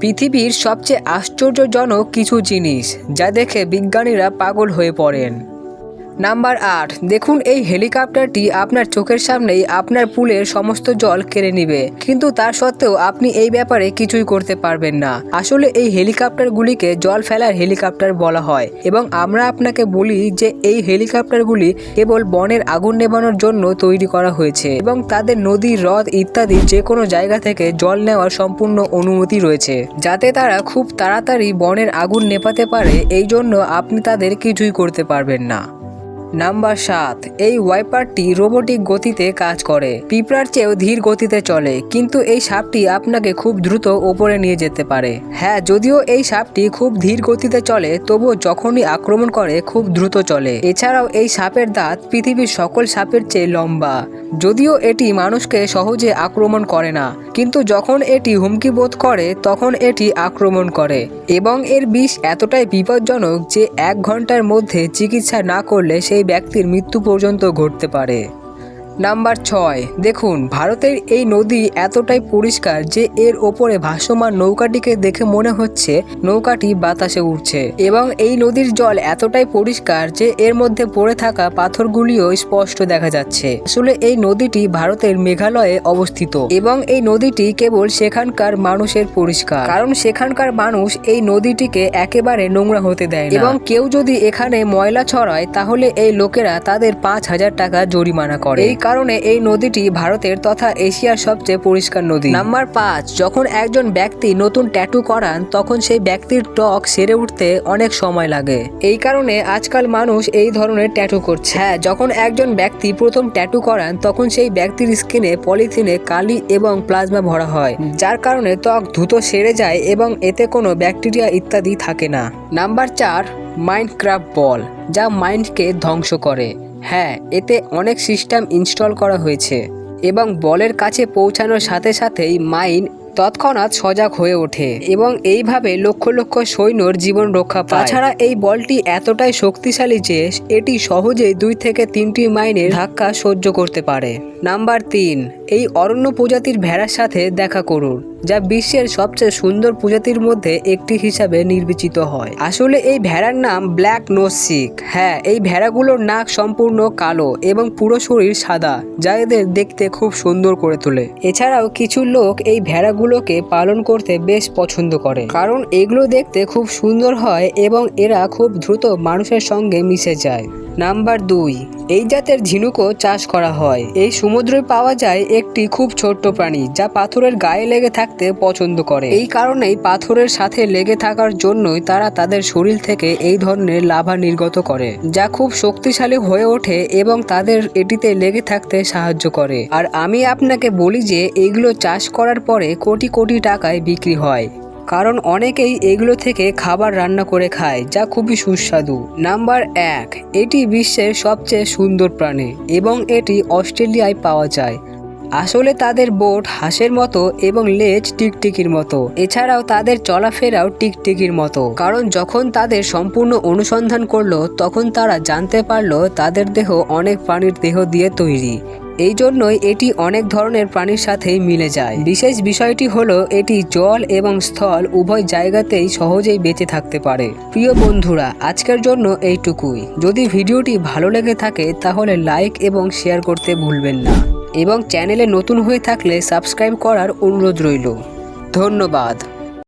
পৃথিবীর সবচেয়ে আশ্চর্যজনক কিছু জিনিস যা দেখে বিজ্ঞানীরা পাগল হয়ে পড়েন। নাম্বার আট, দেখুন এই হেলিকপ্টারটি আপনার চোখের সামনেই আপনার পুলের সমস্ত জল কেড়ে নিবে। কিন্তু তার সত্ত্বেও আপনি এই ব্যাপারে কিছুই করতে পারবেন না। আসলে এই হেলিকপ্টারগুলিকে জল ফেলার হেলিকপ্টার বলা হয়। এবং আমরা আপনাকে বলি যে এই হেলিকপ্টারগুলি কেবল বনের আগুন নেভানোর জন্য তৈরি করা হয়েছে। এবং তাদের নদী, হ্রদ ইত্যাদি যে কোনো জায়গা থেকে জল নেওয়ার সম্পূর্ণ অনুমতি রয়েছে। যাতে তারা খুব তাড়াতাড়ি বনের আগুন নেভাতে পারে, এই জন্য আপনি তাদের কিছুই করতে পারবেন না। নাম্বার সাত, এই ওয়াইপারটি রোবোটিক গতিতে কাজ করে। পিঁপড়ার চেয়েও ধীর গতিতে চলে, কিন্তু এই সাপটি আপনাকে খুব দ্রুত ওপরে নিয়ে যেতে পারে। হ্যাঁ যদিও এই সাপটি খুব ধীর গতিতে চলে, তবুও যখনই আক্রমণ করে, খুব দ্রুত চলে। এছাড়াও এই সাপের দাঁত পৃথিবীর সকল সাপের চেয়ে লম্বা। যদিও এটি মানুষকে সহজে আক্রমণ করে না, কিন্তু যখন এটি হুমকি বোধ করে, তখন এটি আক্রমণ করে। এবং এর বিষ এতটাই বিপজ্জনক যে এক ঘণ্টার মধ্যে চিকিৎসা না করলে সেই ব্যক্তির মৃত্যু পর্যন্ত ঘটতে পারে। নাম্বার ছয়, দেখুন, ভারতের এই নদী এতটাই পরিষ্কার যে এর ওপরে ভাসমান নৌকাটিকে দেখে মনে হচ্ছে নৌকাটি বাতাসে উঠছে এবং এই নদীর জল এতটাই পরিষ্কার যে এর মধ্যে পড়ে থাকা পাথরগুলিও স্পষ্ট দেখা যাচ্ছে। আসলে এই নদীটি ভারতের মেঘালয়ে অবস্থিত এবং এই নদীটি কেবল সেখানকার মানুষের পরিষ্কার। কারণ সেখানকার মানুষ এই নদীটিকে একেবারে নোংরা হতে দেয় এবং কেউ যদি এখানে ময়লা ছড়ায়, তাহলে এই লোকেরা তাদের পাঁচ হাজার টাকা জরিমানা করে। এই কারণে এই নদীটি ভারতের তথা এশিয়ার সবচেয়ে পরিষ্কার নদী। নাম্বার পাঁচ, যখন একজন ব্যক্তি নতুন ট্যাটু করান, তখন সেই ব্যক্তির ত্বক সেরে উঠতে অনেক সময় লাগে। এই কারণে আজকাল মানুষ এই ধরনের ট্যাটু করছে। হ্যাঁ যখন একজন ব্যক্তি প্রথম ট্যাটু করান, তখন সেই ব্যক্তির স্কিনে পলিথিনে কালি এবং প্লাজমা ভরা হয়, যার কারণে ত্বক দ্রুত সেরে যায় এবং এতে কোনো ব্যাকটেরিয়া ইত্যাদি থাকে না। নাম্বার চার মাইন্ডক্রাফট বল, যা মাইন্ডকে ধ্বংস করে। হ্যাঁ এতে অনেক সিস্টেম ইনস্টল করা হয়েছে এবং বলের কাছে পৌঁছানোর সাথে সাথেই মাইন তৎক্ষণাৎ সজাগ হয়ে ওঠে এবং এইভাবে লক্ষ লক্ষ সৈন্যর জীবন রক্ষা পায়। তাছাড়া এই বলটি এতটাই শক্তিশালী যে এটি সহজেই দুই থেকে তিনটি মাইনের ধাক্কা সহ্য করতে পারে। নাম্বার তিন এই অরণ্য প্রজাতির ভেড়ার সাথে দেখা করুন, যা বিশ্বের সবচেয়ে সুন্দর প্রজাতির মধ্যে একটি হিসাবে নির্বাচিত হয়। আসলে এই ভেড়ার নাম ব্ল্যাক নোসিক হ্যাঁ এই ভেড়াগুলোর নাক সম্পূর্ণ কালো এবং পুরো শরীর সাদা, যা এদের দেখতে খুব সুন্দর করে তোলে। এছাড়াও কিছু লোক এই ভেড়াগুলোকে পালন করতে বেশ পছন্দ করে, কারণ এগুলো দেখতে খুব সুন্দর হয় এবং এরা খুব দ্রুত মানুষের সঙ্গে মিশে যায়। নাম্বার দুই, এই জাতের ঝিনুকও চাষ করা হয়। এই সমুদ্রে পাওয়া যায় একটি খুব ছোট্ট প্রাণী, যা পাথরের গায়ে লেগে থাকতে পছন্দ করে। এই কারণেই পাথরের সাথে লেগে থাকার জন্যই তারা তাদের শরীর থেকে এই ধরনের লাভা নির্গত করে, যা খুব শক্তিশালী হয়ে ওঠে এবং তাদের এটিতে লেগে থাকতে সাহায্য করে। আর আমি আপনাকে বলি যে এইগুলো চাষ করার পরে কোটি কোটি টাকায় বিক্রি হয়। কারণ অনেকেই এগুলো থেকে খাবার রান্না করে খায়, যা খুবই সুস্বাদু। নাম্বার এক, এটি বিশ্বের সবচেয়ে সুন্দর প্রাণী এবং এটি অস্ট্রেলিয়ায় পাওয়া যায়। আসলে তাদের বোট হাঁসের মতো এবং লেজ টিকটিকির মতো। এছাড়াও তাদের চলাফেরাও টিকটিকির মতো। কারণ যখন তাদের সম্পূর্ণ অনুসন্ধান করল, তখন তারা জানতে পারল তাদের দেহ অনেক প্রাণীর দেহ দিয়ে তৈরি। এই জন্যই এটি অনেক ধরনের প্রাণীর সাথেই মিলে যায়। বিশেষ বিষয়টি হলো, এটি জল এবং স্থল উভয় জায়গাতেই সহজেই বেঁচে থাকতে পারে। প্রিয় বন্ধুরা, আজকের জন্য এইটুকুই। যদি ভিডিওটি ভালো লেগে থাকে, তাহলে লাইক এবং শেয়ার করতে ভুলবেন না। এবং চ্যানেলে নতুন হয়ে থাকলে সাবস্ক্রাইব করার অনুরোধ রইল। ধন্যবাদ।